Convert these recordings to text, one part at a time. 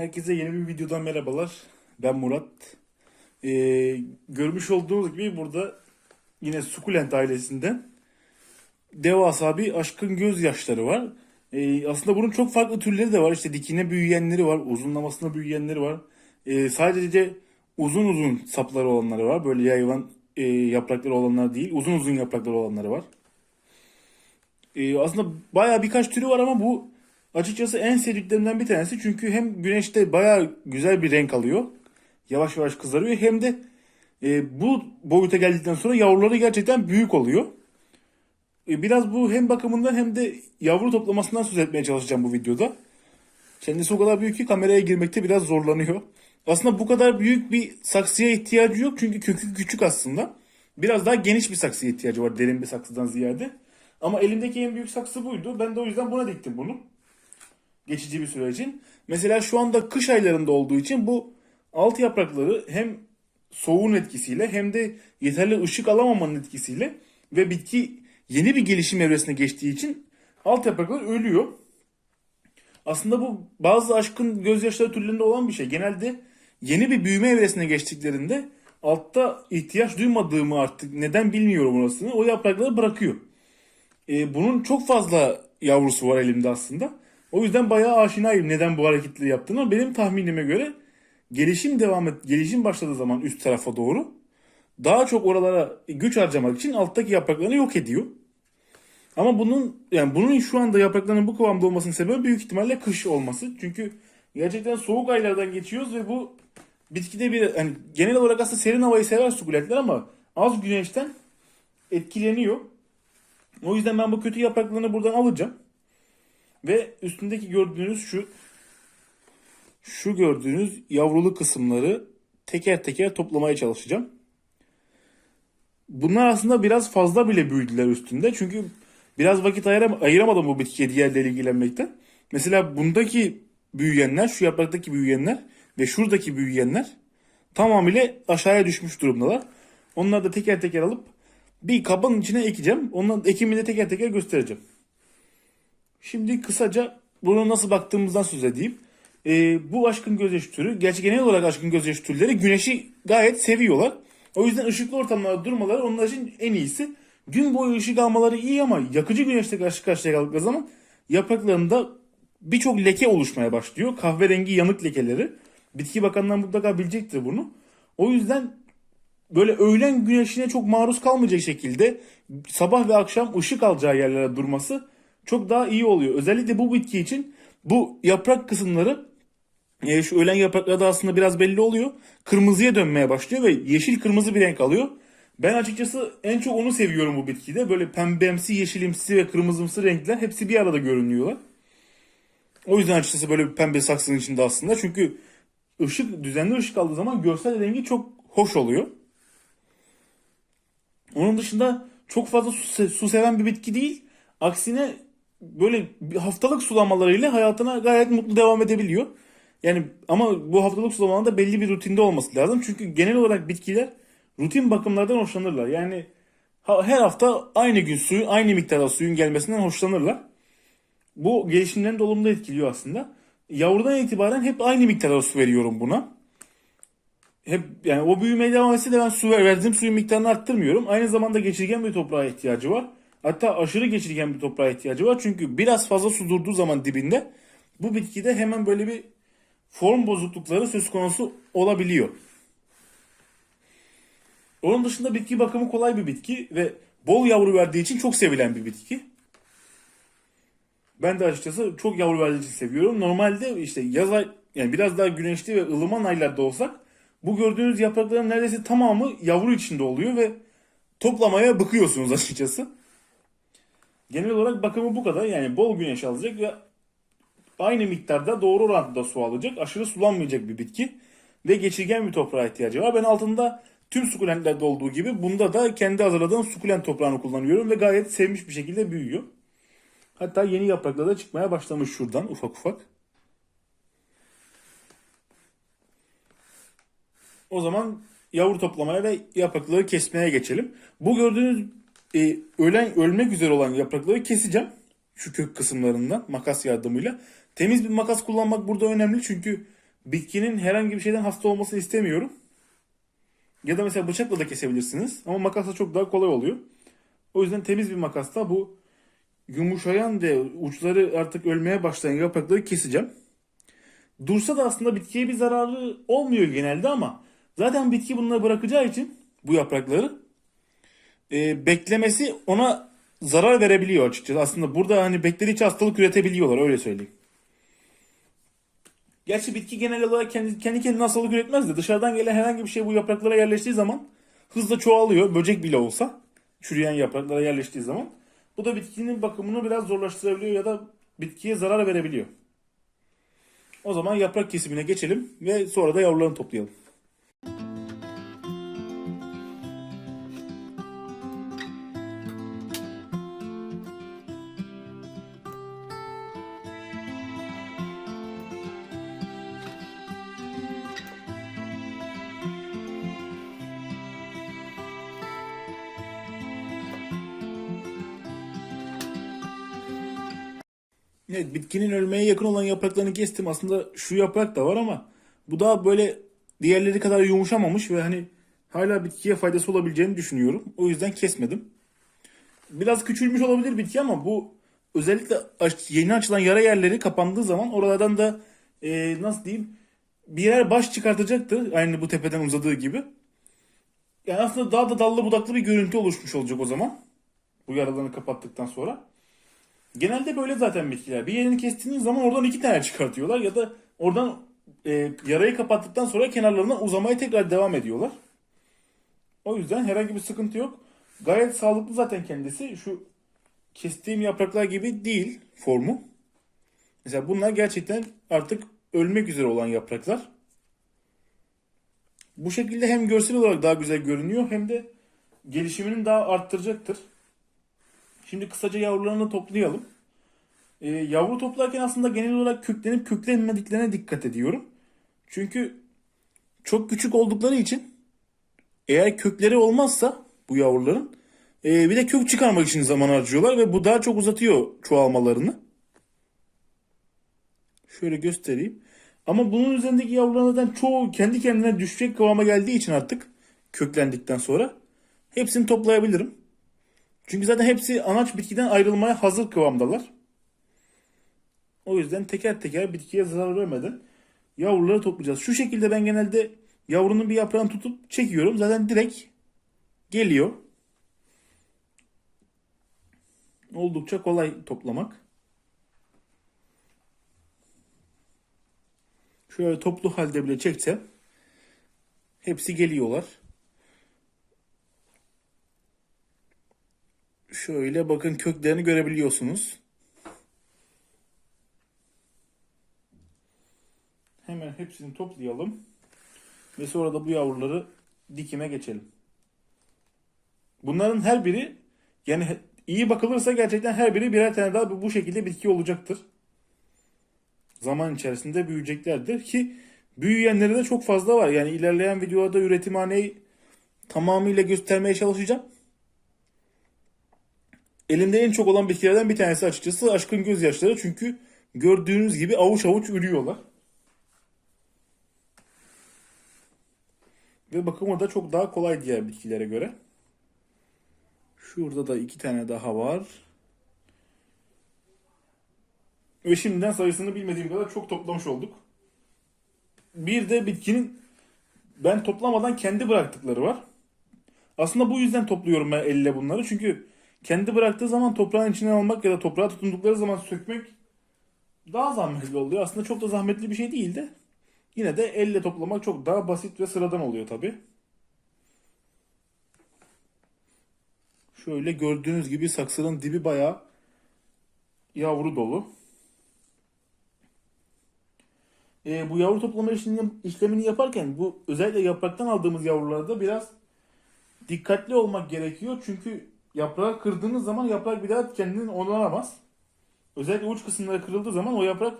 Herkese yeni bir videodan merhabalar. Ben Murat. Ee, görmüş olduğunuz gibi burada yine Sukulent ailesinden devasa bir aşkın gözyaşları var. Ee, aslında bunun çok farklı türleri de var. İşte dikine büyüyenleri var, uzunlamasına büyüyenleri var. Ee, sadece uzun uzun sapları olanları var. Böyle yayılan e, yaprakları olanlar değil, uzun uzun yaprakları olanları var. Ee, aslında baya birkaç türü var ama bu açıkçası en sevdiklerimden bir tanesi. Çünkü hem güneşte baya güzel bir renk alıyor. Yavaş yavaş kızarıyor. Hem de e, bu boyuta geldikten sonra yavruları gerçekten büyük oluyor. E, biraz bu hem bakımından hem de yavru toplamasından söz etmeye çalışacağım bu videoda. Kendisi o kadar büyük ki kameraya girmekte biraz zorlanıyor. Aslında bu kadar büyük bir saksıya ihtiyacı yok çünkü kökü küçük aslında. Biraz daha geniş bir saksıya ihtiyacı var derin bir saksıdan ziyade. Ama elimdeki en büyük saksı buydu. Ben de o yüzden buna diktim bunu. Geçici bir süre için. Mesela şu anda kış aylarında olduğu için bu alt yaprakları hem soğuğun etkisiyle hem de yeterli ışık alamamanın etkisiyle ve bitki yeni bir gelişim evresine geçtiği için alt yapraklar ölüyor. Aslında bu bazı aşkın gözyaşları türlerinde olan bir şey. Genelde yeni bir büyüme evresine geçtiklerinde altta ihtiyaç duymadığımı artık neden bilmiyorum orasını o yaprakları bırakıyor. E, bunun çok fazla yavrusu var elimde aslında. O yüzden bayağı aşinayım neden bu hareketleri yaptığını. Benim tahminime göre gelişim devam et, gelişim başladığı zaman üst tarafa doğru daha çok oralara güç harcamak için alttaki yapraklarını yok ediyor. Ama bunun yani bunun şu anda yapraklarının bu kıvamda olmasının sebebi büyük ihtimalle kış olması. Çünkü gerçekten soğuk aylardan geçiyoruz ve bu bitkide bir hani genel olarak aslında serin havayı sever sukulentler ama az güneşten etkileniyor. O yüzden ben bu kötü yapraklarını buradan alacağım. Ve üstündeki gördüğünüz şu şu gördüğünüz yavrulu kısımları teker teker toplamaya çalışacağım. Bunlar aslında biraz fazla bile büyüdüler üstünde. Çünkü biraz vakit ayıram ayıramadım bu bitkiye diğerleriyle ilgilenmekten. Mesela bundaki büyüyenler, şu yapraktaki büyüyenler ve şuradaki büyüyenler tamamıyla aşağıya düşmüş durumdalar. Onları da teker teker alıp bir kabın içine ekeceğim. Onların ekimini de teker teker göstereceğim. Şimdi kısaca bunu nasıl baktığımızdan söz edeyim. Ee, bu aşkın gözyaşı türü, gerçi genel olarak aşkın gözyaşı türleri güneşi gayet seviyorlar. O yüzden ışıklı ortamlarda durmaları onlar için en iyisi. Gün boyu ışık almaları iyi ama yakıcı güneşte karşı karşıya kaldıkları zaman yapraklarında birçok leke oluşmaya başlıyor. Kahverengi yanık lekeleri. Bitki bakanlar mutlaka bilecektir bunu. O yüzden böyle öğlen güneşine çok maruz kalmayacak şekilde sabah ve akşam ışık alacağı yerlere durması çok daha iyi oluyor. Özellikle bu bitki için bu yaprak kısımları e, şu ölen yapraklarda aslında biraz belli oluyor. Kırmızıya dönmeye başlıyor ve yeşil kırmızı bir renk alıyor. Ben açıkçası en çok onu seviyorum bu bitkide. Böyle pembemsi, yeşilimsi ve kırmızımsı renkler hepsi bir arada görünüyorlar. O yüzden açıkçası böyle bir pembe saksının içinde aslında. Çünkü ışık düzenli ışık aldığı zaman görsel rengi çok hoş oluyor. Onun dışında çok fazla su, su seven bir bitki değil. Aksine böyle haftalık sulamalarıyla hayatına gayet mutlu devam edebiliyor. Yani ama bu haftalık sulamalarda belli bir rutinde olması lazım. Çünkü genel olarak bitkiler rutin bakımlardan hoşlanırlar. Yani her hafta aynı gün suyun aynı miktarda suyun gelmesinden hoşlanırlar. Bu gelişimlerini de olumlu etkiliyor aslında. Yavrudan itibaren hep aynı miktarda su veriyorum buna. Hep yani o büyümeye devam etse de ben su ver, verdiğim suyun miktarını arttırmıyorum. Aynı zamanda geçirgen bir toprağa ihtiyacı var. Hatta aşırı geçirgen bir toprağa ihtiyacı var. Çünkü biraz fazla su durduğu zaman dibinde bu bitkide hemen böyle bir form bozuklukları söz konusu olabiliyor. Onun dışında bitki bakımı kolay bir bitki ve bol yavru verdiği için çok sevilen bir bitki. Ben de açıkçası çok yavru verdiği için seviyorum. Normalde işte yaz ay yani biraz daha güneşli ve ılıman aylarda olsak bu gördüğünüz yaprakların neredeyse tamamı yavru içinde oluyor ve toplamaya bıkıyorsunuz açıkçası. Genel olarak bakımı bu kadar. Yani bol güneş alacak ve aynı miktarda doğru orantıda su alacak. Aşırı sulanmayacak bir bitki. Ve geçirgen bir toprağa ihtiyacı var. Ben altında tüm sukulentlerde olduğu gibi bunda da kendi hazırladığım sukulent toprağını kullanıyorum ve gayet sevmiş bir şekilde büyüyor. Hatta yeni yapraklar da çıkmaya başlamış şuradan ufak ufak. O zaman yavru toplamaya ve yaprakları kesmeye geçelim. Bu gördüğünüz e, ölen ölmek üzere olan yaprakları keseceğim. Şu kök kısımlarından makas yardımıyla. Temiz bir makas kullanmak burada önemli çünkü bitkinin herhangi bir şeyden hasta olmasını istemiyorum. Ya da mesela bıçakla da kesebilirsiniz ama makasla çok daha kolay oluyor. O yüzden temiz bir makasla bu yumuşayan ve uçları artık ölmeye başlayan yaprakları keseceğim. Dursa da aslında bitkiye bir zararı olmuyor genelde ama zaten bitki bunları bırakacağı için bu yaprakları e, beklemesi ona zarar verebiliyor açıkçası. Aslında burada hani bekledikçe hastalık üretebiliyorlar öyle söyleyeyim. Gerçi bitki genel olarak kendi, kendi kendine hastalık üretmez de dışarıdan gelen herhangi bir şey bu yapraklara yerleştiği zaman hızla çoğalıyor. Böcek bile olsa çürüyen yapraklara yerleştiği zaman. Bu da bitkinin bakımını biraz zorlaştırabiliyor ya da bitkiye zarar verebiliyor. O zaman yaprak kesimine geçelim ve sonra da yavrularını toplayalım. Evet bitkinin ölmeye yakın olan yapraklarını kestim. Aslında şu yaprak da var ama bu daha böyle diğerleri kadar yumuşamamış ve hani hala bitkiye faydası olabileceğini düşünüyorum. O yüzden kesmedim. Biraz küçülmüş olabilir bitki ama bu özellikle yeni açılan yara yerleri kapandığı zaman oralardan da e, nasıl diyeyim birer baş çıkartacaktı. Aynı bu tepeden uzadığı gibi. Yani aslında daha da dallı budaklı bir görüntü oluşmuş olacak o zaman. Bu yaralarını kapattıktan sonra. Genelde böyle zaten bitkiler. Bir yerini kestiğiniz zaman oradan iki tane çıkartıyorlar ya da oradan e, yarayı kapattıktan sonra kenarlarına uzamaya tekrar devam ediyorlar. O yüzden herhangi bir sıkıntı yok. Gayet sağlıklı zaten kendisi. Şu kestiğim yapraklar gibi değil formu. Mesela bunlar gerçekten artık ölmek üzere olan yapraklar. Bu şekilde hem görsel olarak daha güzel görünüyor hem de gelişimini daha arttıracaktır. Şimdi kısaca yavrularını toplayalım. Ee, yavru toplarken aslında genel olarak köklenip köklenmediklerine dikkat ediyorum. Çünkü çok küçük oldukları için eğer kökleri olmazsa bu yavruların e, bir de kök çıkarmak için zaman harcıyorlar ve bu daha çok uzatıyor çoğalmalarını. Şöyle göstereyim. Ama bunun üzerindeki yavrulardan çoğu kendi kendine düşecek kıvama geldiği için artık köklendikten sonra hepsini toplayabilirim. Çünkü zaten hepsi anaç bitkiden ayrılmaya hazır kıvamdalar. O yüzden teker teker bitkiye zarar vermeden yavruları toplayacağız. Şu şekilde ben genelde yavrunun bir yaprağını tutup çekiyorum. Zaten direkt geliyor. Oldukça kolay toplamak. Şöyle toplu halde bile çeksem hepsi geliyorlar. Şöyle bakın köklerini görebiliyorsunuz. Hemen hepsini toplayalım. Ve sonra da bu yavruları dikime geçelim. Bunların her biri yani iyi bakılırsa gerçekten her biri birer tane daha bu şekilde bitki olacaktır. Zaman içerisinde büyüyeceklerdir ki büyüyenleri de çok fazla var. Yani ilerleyen videolarda üretimhaneyi tamamıyla göstermeye çalışacağım. Elimde en çok olan bitkilerden bir tanesi açıkçası aşkın gözyaşları. Çünkü gördüğünüz gibi avuç avuç ürüyorlar. Ve bakımı da çok daha kolay diğer bitkilere göre. Şurada da iki tane daha var. Ve şimdiden sayısını bilmediğim kadar çok toplamış olduk. Bir de bitkinin ben toplamadan kendi bıraktıkları var. Aslında bu yüzden topluyorum ben elle bunları. Çünkü kendi bıraktığı zaman toprağın içine almak ya da toprağa tutundukları zaman sökmek daha zahmetli oluyor. Aslında çok da zahmetli bir şey değil de yine de elle toplamak çok daha basit ve sıradan oluyor tabi. Şöyle gördüğünüz gibi saksının dibi bayağı yavru dolu. Ee, bu yavru toplama işlemini, işlemini yaparken bu özellikle yapraktan aldığımız yavrularda biraz dikkatli olmak gerekiyor. Çünkü yaprağı kırdığınız zaman yaprak bir daha kendini onarlamaz. Özellikle uç kısımları kırıldığı zaman o yaprak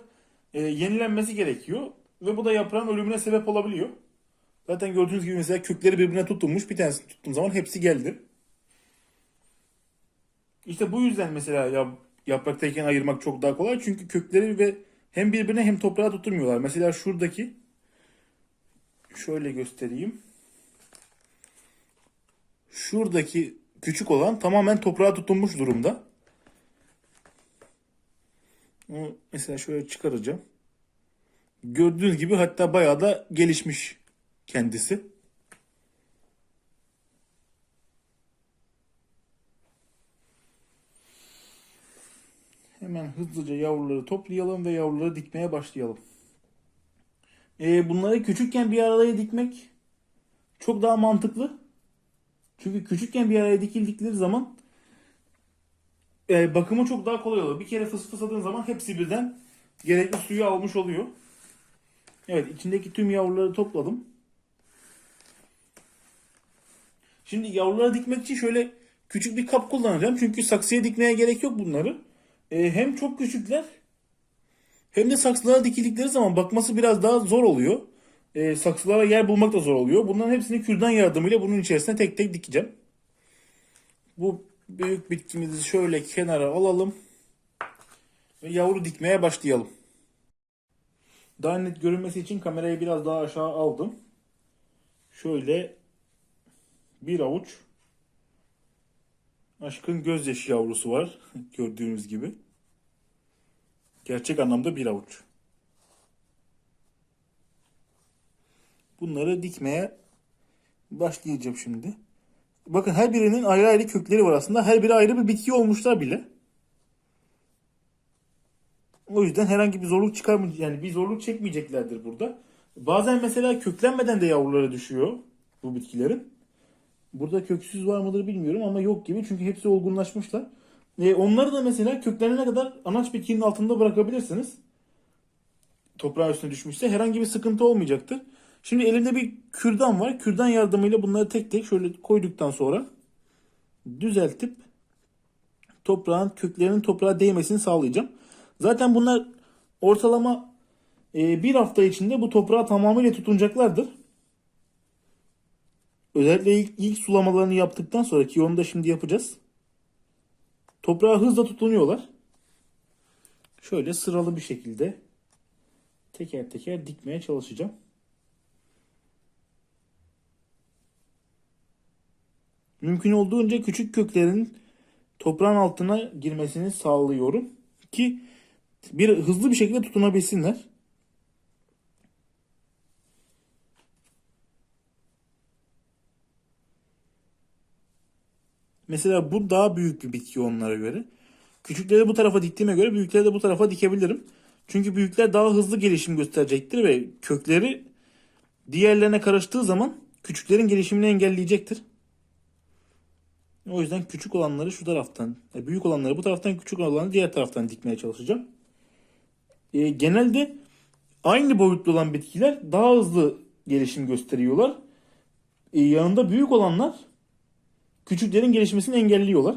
e, yenilenmesi gerekiyor. Ve bu da yaprağın ölümüne sebep olabiliyor. Zaten gördüğünüz gibi mesela kökleri birbirine tutunmuş. Bir tanesini tuttuğum zaman hepsi geldi. İşte bu yüzden mesela ya, yapraktayken ayırmak çok daha kolay. Çünkü kökleri ve hem birbirine hem toprağa tutunmuyorlar. Mesela şuradaki şöyle göstereyim. Şuradaki küçük olan tamamen toprağa tutunmuş durumda. Onu mesela şöyle çıkaracağım. Gördüğünüz gibi hatta bayağı da gelişmiş kendisi. Hemen hızlıca yavruları toplayalım ve yavruları dikmeye başlayalım. Ee, bunları küçükken bir araya dikmek çok daha mantıklı. Çünkü küçükken bir araya dikildikleri zaman e, bakımı çok daha kolay oluyor. Bir kere fısfısadığın zaman hepsi birden gerekli suyu almış oluyor. Evet içindeki tüm yavruları topladım. Şimdi yavruları dikmek için şöyle küçük bir kap kullanacağım. Çünkü saksıya dikmeye gerek yok bunları. E, hem çok küçükler hem de saksılara dikildikleri zaman bakması biraz daha zor oluyor. E, saksılara yer bulmak da zor oluyor. Bunların hepsini kürdan yardımıyla bunun içerisine tek tek dikeceğim. Bu büyük bitkimizi şöyle kenara alalım. Ve yavru dikmeye başlayalım. Daha net görünmesi için kamerayı biraz daha aşağı aldım. Şöyle bir avuç aşkın gözyaşı yavrusu var. Gördüğünüz gibi. Gerçek anlamda bir avuç. Bunları dikmeye başlayacağım şimdi. Bakın her birinin ayrı ayrı kökleri var aslında. Her biri ayrı bir bitki olmuşlar bile. O yüzden herhangi bir zorluk çıkarmayacak yani bir zorluk çekmeyeceklerdir burada. Bazen mesela köklenmeden de yavruları düşüyor bu bitkilerin. Burada köksüz var mıdır bilmiyorum ama yok gibi çünkü hepsi olgunlaşmışlar. E, onları da mesela köklerine kadar anaç bitkinin altında bırakabilirsiniz. Toprağın üstüne düşmüşse herhangi bir sıkıntı olmayacaktır. Şimdi elimde bir kürdan var. Kürdan yardımıyla bunları tek tek şöyle koyduktan sonra düzeltip toprağın köklerinin toprağa değmesini sağlayacağım. Zaten bunlar ortalama e, bir hafta içinde bu toprağa tamamıyla tutunacaklardır. Özellikle ilk, ilk sulamalarını yaptıktan sonra ki onu da şimdi yapacağız. Toprağa hızla tutunuyorlar. Şöyle sıralı bir şekilde teker teker dikmeye çalışacağım. Mümkün olduğunca küçük köklerin toprağın altına girmesini sağlıyorum ki bir hızlı bir şekilde tutunabilsinler. Mesela bu daha büyük bir bitki onlara göre. Küçükleri bu tarafa diktiğime göre büyükleri de bu tarafa dikebilirim. Çünkü büyükler daha hızlı gelişim gösterecektir ve kökleri diğerlerine karıştığı zaman küçüklerin gelişimini engelleyecektir. O yüzden küçük olanları şu taraftan, e, büyük olanları bu taraftan, küçük olanları diğer taraftan dikmeye çalışacağım. E, genelde aynı boyutlu olan bitkiler daha hızlı gelişim gösteriyorlar. E, yanında büyük olanlar küçüklerin gelişmesini engelliyorlar.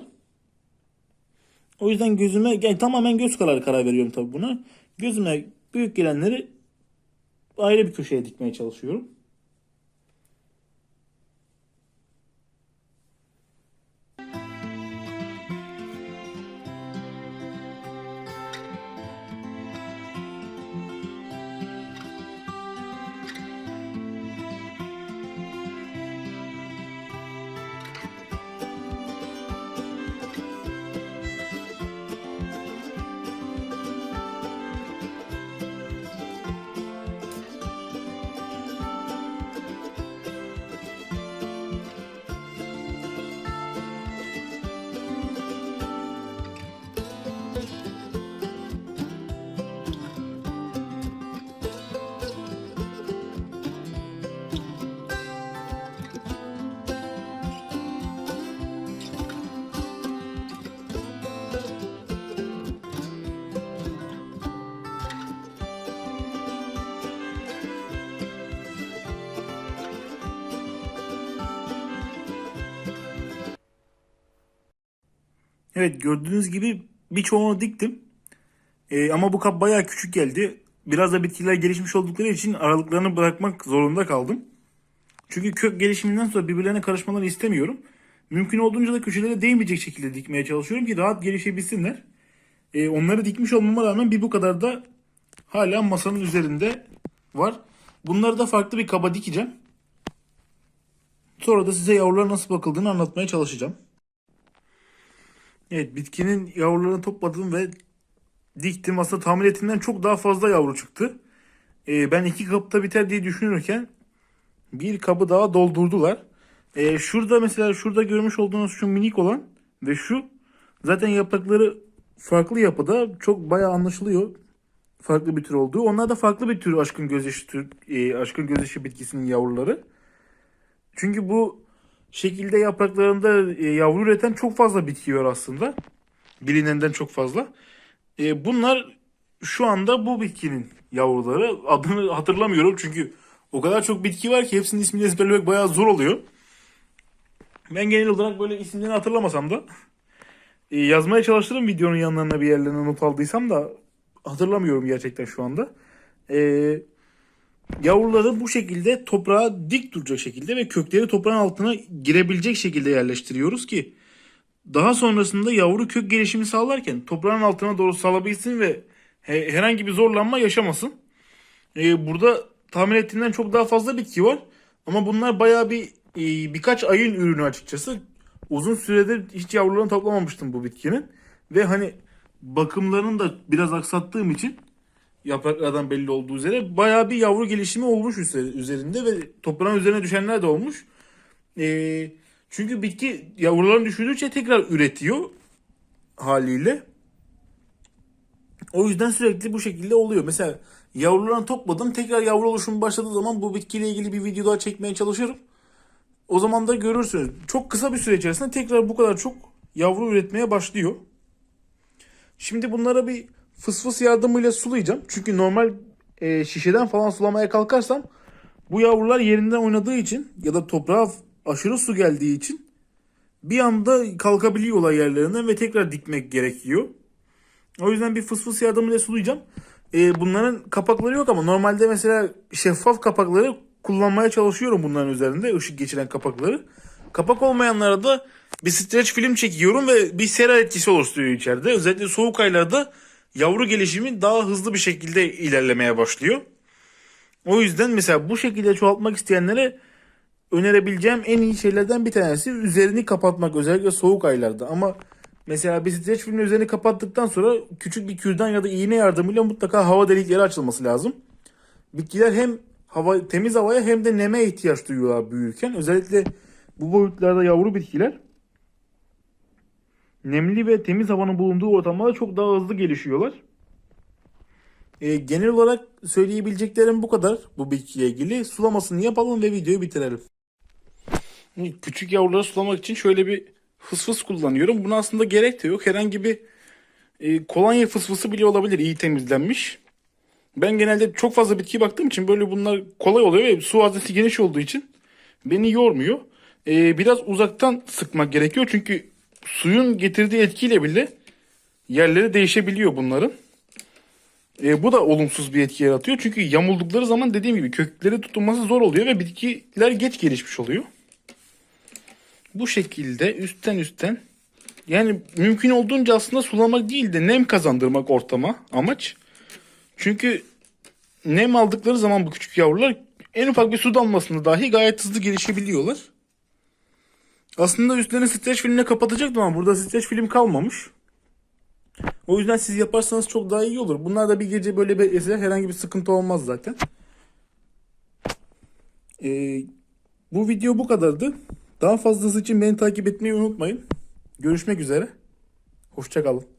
O yüzden gözüme yani tamamen göz kararı karar veriyorum tabii buna. Gözüme büyük gelenleri ayrı bir köşeye dikmeye çalışıyorum. Evet gördüğünüz gibi birçoğunu diktim. Ee, ama bu kap bayağı küçük geldi. Biraz da bitkiler gelişmiş oldukları için aralıklarını bırakmak zorunda kaldım. Çünkü kök gelişiminden sonra birbirlerine karışmalarını istemiyorum. Mümkün olduğunca da köşelere değmeyecek şekilde dikmeye çalışıyorum ki rahat gelişebilsinler. Ee, onları dikmiş olmama rağmen bir bu kadar da hala masanın üzerinde var. Bunları da farklı bir kaba dikeceğim. Sonra da size yavrulara nasıl bakıldığını anlatmaya çalışacağım. Evet bitkinin yavrularını topladım ve diktim. Aslında tahmin ettiğimden çok daha fazla yavru çıktı. Ee, ben iki kapta biter diye düşünürken bir kabı daha doldurdular. Ee, şurada mesela şurada görmüş olduğunuz şu minik olan ve şu zaten yaprakları farklı yapıda çok bayağı anlaşılıyor. Farklı bir tür olduğu. Onlar da farklı bir tür aşkın gözyaşı tür, e, aşkın gözyaşı bitkisinin yavruları. Çünkü bu şekilde yapraklarında e, yavru üreten çok fazla bitki var aslında. Bilinenden çok fazla. E, bunlar şu anda bu bitkinin yavruları. Adını hatırlamıyorum çünkü o kadar çok bitki var ki hepsinin ismini ezberlemek bayağı zor oluyor. Ben genel olarak böyle isimlerini hatırlamasam da e, yazmaya çalıştım videonun yanlarına bir yerlerine not aldıysam da hatırlamıyorum gerçekten şu anda. Eee Yavruları bu şekilde toprağa dik duracak şekilde ve kökleri toprağın altına girebilecek şekilde yerleştiriyoruz ki daha sonrasında yavru kök gelişimi sağlarken toprağın altına doğru salabilsin ve he- herhangi bir zorlanma yaşamasın. Ee, burada tahmin ettiğimden çok daha fazla bitki var ama bunlar bayağı bir e, birkaç ayın ürünü açıkçası. Uzun süredir hiç yavrularını toplamamıştım bu bitkinin ve hani bakımlarını da biraz aksattığım için yapraklardan belli olduğu üzere bayağı bir yavru gelişimi olmuş üze- üzerinde ve toprağın üzerine düşenler de olmuş. Ee, çünkü bitki yavrularını düşürdükçe tekrar üretiyor haliyle. O yüzden sürekli bu şekilde oluyor. Mesela yavrularını topladım. Tekrar yavru oluşumu başladığı zaman bu bitkiyle ilgili bir video daha çekmeye çalışırım. O zaman da görürsünüz. Çok kısa bir süre içerisinde tekrar bu kadar çok yavru üretmeye başlıyor. Şimdi bunlara bir fısfıs yardımıyla sulayacağım. Çünkü normal e, şişeden falan sulamaya kalkarsam bu yavrular yerinden oynadığı için ya da toprağa aşırı su geldiği için bir anda kalkabiliyorlar yerlerinden ve tekrar dikmek gerekiyor. O yüzden bir fısfıs yardımıyla sulayacağım. E, bunların kapakları yok ama normalde mesela şeffaf kapakları kullanmaya çalışıyorum bunların üzerinde ışık geçiren kapakları. Kapak olmayanlara da bir streç film çekiyorum ve bir sera etkisi oluşturuyor içeride. Özellikle soğuk aylarda yavru gelişimi daha hızlı bir şekilde ilerlemeye başlıyor. O yüzden mesela bu şekilde çoğaltmak isteyenlere önerebileceğim en iyi şeylerden bir tanesi üzerini kapatmak özellikle soğuk aylarda. Ama mesela bir streç filmin üzerini kapattıktan sonra küçük bir kürdan ya da iğne yardımıyla mutlaka hava delikleri açılması lazım. Bitkiler hem hava temiz havaya hem de neme ihtiyaç duyuyorlar büyürken. Özellikle bu boyutlarda yavru bitkiler nemli ve temiz havanın bulunduğu ortamlarda çok daha hızlı gelişiyorlar. Ee, genel olarak söyleyebileceklerim bu kadar bu bitkiyle ilgili. Sulamasını yapalım ve videoyu bitirelim. Küçük yavruları sulamak için şöyle bir fısfıs kullanıyorum. Buna aslında gerek de yok. Herhangi bir e, kolonya fısfısı bile olabilir iyi temizlenmiş. Ben genelde çok fazla bitki baktığım için böyle bunlar kolay oluyor ve su haznesi geniş olduğu için beni yormuyor. Ee, biraz uzaktan sıkmak gerekiyor çünkü suyun getirdiği etkiyle bile yerleri değişebiliyor bunların. Ee, bu da olumsuz bir etki yaratıyor. Çünkü yamuldukları zaman dediğim gibi kökleri tutunması zor oluyor ve bitkiler geç gelişmiş oluyor. Bu şekilde üstten üstten yani mümkün olduğunca aslında sulamak değil de nem kazandırmak ortama amaç. Çünkü nem aldıkları zaman bu küçük yavrular en ufak bir su damlasında dahi gayet hızlı gelişebiliyorlar. Aslında üstlerini streç filmle kapatacaktım ama burada streç film kalmamış. O yüzden siz yaparsanız çok daha iyi olur. Bunlar da bir gece böyle beklese herhangi bir sıkıntı olmaz zaten. Ee, bu video bu kadardı. Daha fazlası için beni takip etmeyi unutmayın. Görüşmek üzere. Hoşçakalın.